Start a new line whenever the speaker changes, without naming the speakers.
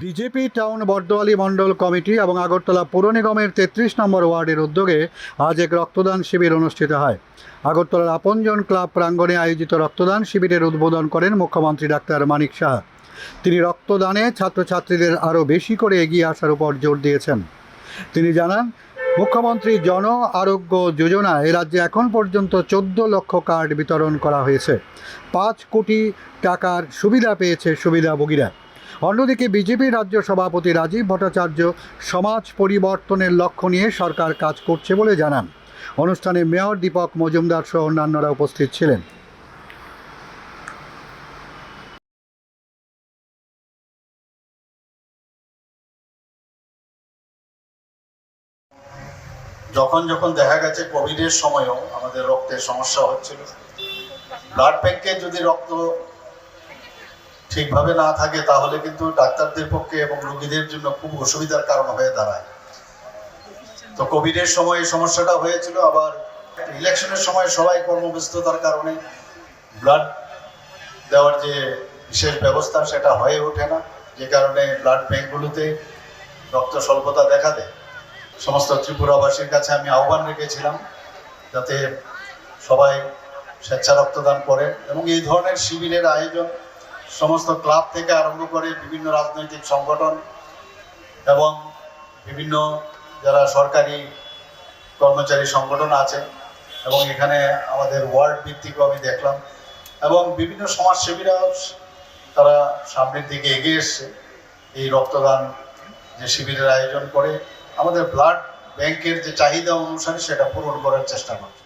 BJP town Bardowali mandal committee এবং আগরতলা পৌর নিগমের তেত্রিশ নম্বর ওয়ার্ডের উদ্যোগে আজ এক রক্তদান শিবির অনুষ্ঠিত হয়। আগরতলার আপনজন ক্লাব প্রাঙ্গণে আয়োজিত রক্তদান শিবিরের উদ্বোধন করেন মুখ্যমন্ত্রী ডাক্তার মানিক সাহা। তিনি রক্তদানে ছাত্রছাত্রীদের আরও বেশি করে এগিয়ে আসার উপর জোর দিয়েছেন। তিনি জানান, মুখ্যমন্ত্রী জন আরোগ্য যোজনা এ রাজ্যে এখন পর্যন্ত চোদ্দ লক্ষ কার্ড বিতরণ করা হয়েছে। পাঁচ কোটি টাকার সুবিধা পেয়েছে সুবিধাভোগীরা। অন্যদিকে বিজেপি রাজ্য সভাপতি রাজীব ভট্টাচার্য সমাজ পরিবর্তনের লক্ষ্য নিয়ে সরকার কাজ করছে বলে জানান। অনুষ্ঠানে মেয়র দীপক মজুমদার সহ অন্যান্যরা উপস্থিত ছিলেন।
যখন যখন দেখা গেছে কোভিডের সময়ও আমাদের রক্তের সমস্যা হচ্ছিল। ব্লাড ব্যাংকে যদি রক্ত ঠিকভাবে না থাকে, তাহলে কিন্তু ডাক্তারদের পক্ষে এবং রোগীদের জন্য খুব অসুবিধার কারণ হয়ে দাঁড়ায়। তো কোভিডের সময় এই সমস্যাটা হয়েছিল, আবার ইলেকশনের সময় সবাই কর্মব্যস্ততার কারণে ব্লাড দেওয়ার যে বিশেষ ব্যবস্থা সেটা হয়ে ওঠে না, যে কারণে ব্লাড ব্যাঙ্কগুলোতে রক্ত স্বল্পতা দেখা দেয়। সমস্ত ত্রিপুরাবাসীর কাছে আমি আহ্বান রেখেছিলাম যাতে সবাই স্বেচ্ছা রক্তদান করেন এবং এই ধরনের শিবিরের আয়োজন সমস্ত ক্লাব থেকে আরম্ভ করে বিভিন্ন রাজনৈতিক সংগঠন এবং বিভিন্ন যারা সরকারি কর্মচারী সংগঠন আছে এবং এখানে আমাদের ওয়ার্ড ভিত্তিকও আমি দেখলাম এবং বিভিন্ন সমাজসেবীরাও তারা সামনের দিকে এগিয়ে এসছে। এই রক্তদান যে শিবিরের আয়োজন করে আমাদের ব্লাড ব্যাংকের যে চাহিদা অনুসারে সেটা পূরণ করার চেষ্টা করছে।